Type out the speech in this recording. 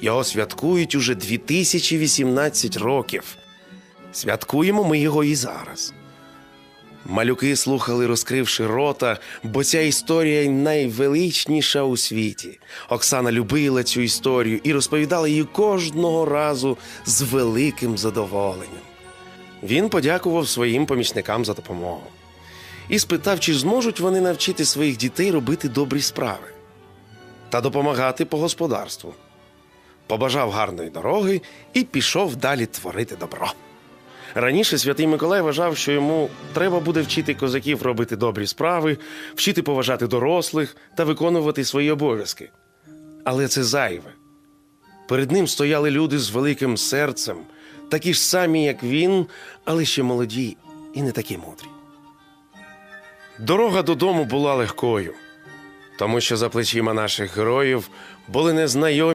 Його святкують уже 2018 років. Святкуємо ми його і зараз. Малюки слухали, розкривши рота, бо ця історія найвеличніша у світі. Оксана любила цю історію і розповідала її кожного разу з великим задоволенням. Він подякував своїм помічникам за допомогу і спитав, чи зможуть вони навчити своїх дітей робити добрі справи та допомагати по господарству. Побажав гарної дороги і пішов далі творити добро. Раніше святий Миколай вважав, що йому треба буде вчити козаків робити добрі справи, вчити поважати дорослих та виконувати свої обов'язки. Але це зайве. Перед ним стояли люди з великим серцем, такі ж самі, як він, але ще молоді і не такі мудрі. Дорога додому була легкою, тому що за плечима наших героїв були незнайомі.